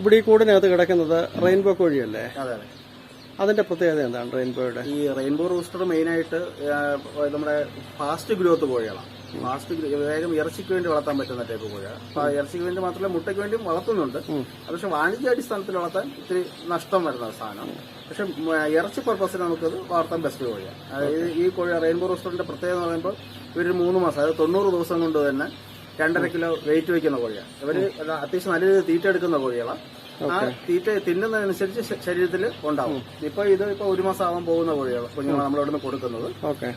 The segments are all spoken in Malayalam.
ഇവിടെ ഈ കൂടിനകത്ത് കിടക്കുന്നത് റെയിൻബോ കോഴിയല്ലേ? അതെ അതെ. അതിന്റെ പ്രത്യേകത എന്താണ് റെയിൻബോയുടെ? ഈ റെയിൻബോ റൂസ്റ്റർ മെയിനായിട്ട് നമ്മുടെ ഫാസ്റ്റ് ഗ്രോത്ത് കോഴികളാണ്. ഫാസ്റ്റ് വേഗം ഇറച്ചിക്ക് വേണ്ടി വളർത്താൻ പറ്റുന്ന ടൈപ്പ് കോഴിയാണ് അപ്പൊ ഇറച്ചിക്ക് വേണ്ടി മാത്രമല്ല മുട്ടയ്ക്ക് വേണ്ടിയും വളർത്തുന്നുണ്ട്. പക്ഷെ വാണിജ്യാടിസ്ഥാനത്തിൽ വളർത്താൻ ഇത്തിരി നഷ്ടം വരുന്ന സാധനം. പക്ഷെ ഇറച്ചി പർപ്പസിന് നമുക്കത് വളർത്താൻ ബെസ്റ്റ് കോഴിയാണ്. അതായത് ഈ കോഴി റെയിൻബോ റൂസ്റ്ററിന്റെ പ്രത്യേകത എന്ന് പറയുമ്പോൾ ഇവർ മൂന്ന് മാസം അതായത് തൊണ്ണൂറ് ദിവസം കൊണ്ട് തന്നെ രണ്ടര കിലോ വെയിറ്റ് വെക്കുന്ന കോഴിയാണ്. ഇവർ അത്യാവശ്യം നല്ല രീതിയിൽ തീറ്റ എടുക്കുന്ന കോഴികളാണ് ആ തീറ്റ തിന്നുന്നതനുസരിച്ച് ശരീരത്തിൽ ഉണ്ടാവും. ഇപ്പൊ ഇത് ഇപ്പൊ ഒരു മാസം ആവാൻ പോകുന്ന കോഴികൾ കുഞ്ഞുങ്ങൾ നമ്മൾ നിന്ന് കൊടുക്കുന്നത്.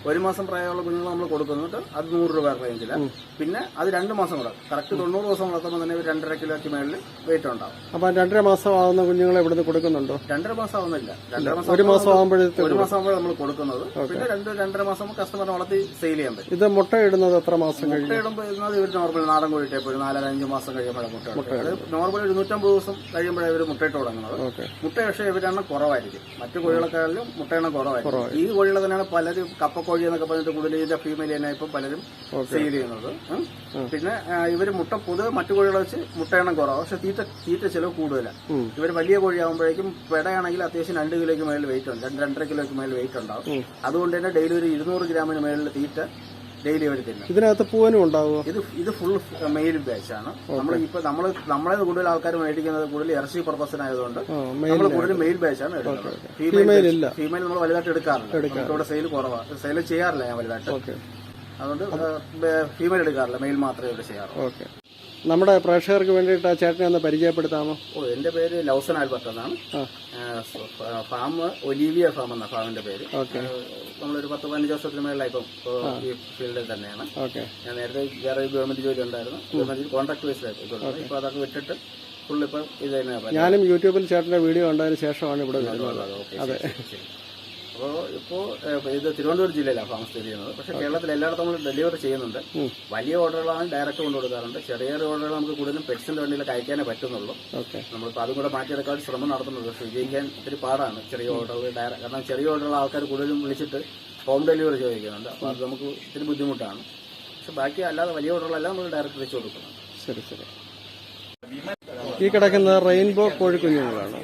ഒരു മാസം പ്രായമുള്ള കുഞ്ഞുങ്ങൾ നമ്മൾ കൊടുക്കുന്നുണ്ട്. അത് നൂറ് രൂപ റേഞ്ചിൽ പിന്നെ അത് രണ്ട് മാസം കൂടെ. കറക്റ്റ് തൊണ്ണൂറ് ദിവസം വളർത്തുമ്പോൾ തന്നെ രണ്ടര കിലോയ്ക്ക് മേളിൽ വെയിറ്റ് ഉണ്ടാവും. അപ്പൊ രണ്ടര മാസം ആവുന്ന കുഞ്ഞുങ്ങളെ ഇവിടുന്ന് കൊടുക്കുന്നുണ്ടോ? രണ്ടര മാസം ആവുന്നില്ല രണ്ടര മാസം ഒരു മാസം ആകുമ്പോഴത്തേക്ക് ഒരു മാസം ആകുമ്പോൾ നമ്മൾ കൊടുക്കുന്നത്. പിന്നെ രണ്ട് രണ്ടര മാസം കസ്റ്റമറിനെ വളർത്തി സെയിൽ ചെയ്യാൻ പറ്റും. ഇത് മുട്ട ഇടുന്നത് എത്ര മാസം മുട്ട ഇടുമ്പോൾ ഇരുന്നത് ഇവർ നോർമൽ നാടൻ കോഴി ടൈപ്പ് ഒരു നാലര അഞ്ച് മാസം കഴിയുമ്പോഴാണ് മുട്ട ഇടുന്നത്. നോർമൽ ഒരു നൂറ്റമ്പത് ദിവസം കഴിയുമ്പോഴേ ഇവർ മുട്ടയിട്ട് തുടങ്ങുന്നത്. മുട്ട പക്ഷേ ഇവരെണ്ണം കുറവായിരിക്കും. മറ്റു കോഴികളെക്കാളും മുട്ടയെണ്ണം കുറവായിരിക്കും. ഈ കോഴികളെ തന്നെയാണ് പലരും കപ്പക്കോഴി എന്നൊക്കെ പറഞ്ഞിട്ട് കൂടുതൽ ഇതിന്റെ ഫീമെയിൽ തന്നെ ഇപ്പം പലരും സെയിൽ ചെയ്യുന്നത്. പിന്നെ ഇവർ ഇവർ മുട്ട പൊതുവെ മറ്റു കോഴികളെ വെച്ച് മുട്ടയെണ്ണം കുറവാണ് പക്ഷെ തീറ്റ തീറ്റ ചിലവ് കൂടുതലാണ്. ഇവർ വലിയ കോഴിയാകുമ്പോഴേക്കും പെടയാണെങ്കിൽ അത്യാവശ്യം രണ്ട് കിലോയ്ക്ക് മേളിൽ വെയിറ്റ് ഉണ്ട്. രണ്ട് രണ്ടര കിലോയ്ക്ക് മേളിൽ വെയിറ്റ് ഉണ്ടാവും. അതുകൊണ്ട് തന്നെ ഡെയിലി ഒരു ഇരുന്നൂറ് ഗ്രാമിന് മേളിൽ തീറ്റ ഡെയിലി അവർ തിന്നും ഇതിനകത്ത് പൂവനും ഉണ്ടാവുമോ? ഇത് ഇത് ഫുൾ മെയിൽ ബാച്ചാണ് നമ്മൾ ഇപ്പൊ നമ്മൾ നമ്മളെ കൂടുതൽ ആൾക്കാർ മേടിക്കുന്നത് കൂടുതൽ ഇറച്ചി പർപ്പസിനായതുകൊണ്ട് നമ്മൾ കൂടുതൽ മെയിൽ ബാച്ചാണ് എടുക്കുന്നത്. ഫീമെയിൽ. ഫീമെയിൽ നമ്മൾ വലുതായിട്ട് എടുക്കാറില്ല. ഇവിടെ സെയിൽ കുറവാണ് സെയിൽ ചെയ്യാറില്ല ഞാൻ വലുതായിട്ട്. അതുകൊണ്ട് ഫീമെയിൽ എടുക്കാറില്ല. മെയിൽ മാത്രമേ ഇവിടെ ചെയ്യാറുള്ളൂ. നമ്മുടെ പ്രേക്ഷകർക്ക് വേണ്ടിയിട്ട് ആ ചേട്ടനെ ഒന്ന് പരിചയപ്പെടുത്താമോ ഓ എന്റെ പേര് ലൗസൻ ആൽബർട്ട് എന്നാണ് ഫാം ഒലീവിയ ഫാം എന്ന ഫാമിന്റെ പേര് നമ്മളൊരു പത്ത് പതിനഞ്ച് വർഷത്തിന് മേളിലായി ഇപ്പം ഈ ഫീൽഡിൽ തന്നെയാണ് ഓക്കെ ഞാൻ നേരത്തെ വേറെ ഗവൺമെന്റ് ജോലി ഉണ്ടായിരുന്നു ഗവൺമെന്റ് കോൺട്രാക്ട് ബേസിലായിട്ട് ഇപ്പൊ അതൊക്കെ വിട്ടിട്ട് ഫുൾ ഇപ്പൊ ഇത് തന്നെയാണ് ഞാനും യൂട്യൂബിൽ ചേട്ടന്റെ വീഡിയോ ഉണ്ടായതിനു ശേഷമാണ് ഇവിടെ വരുന്നത് അതെ അപ്പോൾ ഇപ്പോ ഇത് തിരുവനന്തപുരം ജില്ലയിലാണ് ഫാം സ്ഥിതി ചെയ്യുന്നത്. പക്ഷെ കേരളത്തിൽ എല്ലായിടത്തും നമ്മൾ ഡെലിവറി ചെയ്യുന്നുണ്ട്. വലിയ ഓർഡറുകളാണ് ഡയറക്റ്റ് കൊണ്ടു കൊടുക്കാറുണ്ട്. ചെറിയ ചെറിയ ഓർഡറുകൾ നമുക്ക് കൂടുതലും പെറ്റ്സിന്റെ വണ്ടിയിലൊക്കെ അയക്കാനേ പറ്റുന്നുള്ളൂ. നമ്മളിപ്പോൾ അതും കൂടെ മാറ്റിയെടുക്കാൻ ശ്രമം നടത്തുന്നുണ്ട്. പക്ഷേ വിജയിക്കാൻ ഇത്തിരി പാടാണ് ചെറിയ ഓർഡറുകൾ ഡയറക്റ്റ് കാരണം ചെറിയ ഓർഡറുകൾ ആൾക്കാർ കൂടുതലും വിളിച്ചിട്ട് ഹോം ഡെലിവറി ചോദിക്കുന്നുണ്ട്. അപ്പോൾ അത് നമുക്ക് ഇത്തിരി ബുദ്ധിമുട്ടാണ്. പക്ഷെ ബാക്കി അല്ലാതെ വലിയ ഓർഡറുകളെല്ലാം നമ്മൾ ഡയറക്റ്റ് വെച്ച് കൊടുക്കുന്നുണ്ട്. ശരി ശരി. ഈ കിടക്കുന്ന റെയിൻബോ കോഴിക്കുഞ്ഞുങ്ങളാണ്?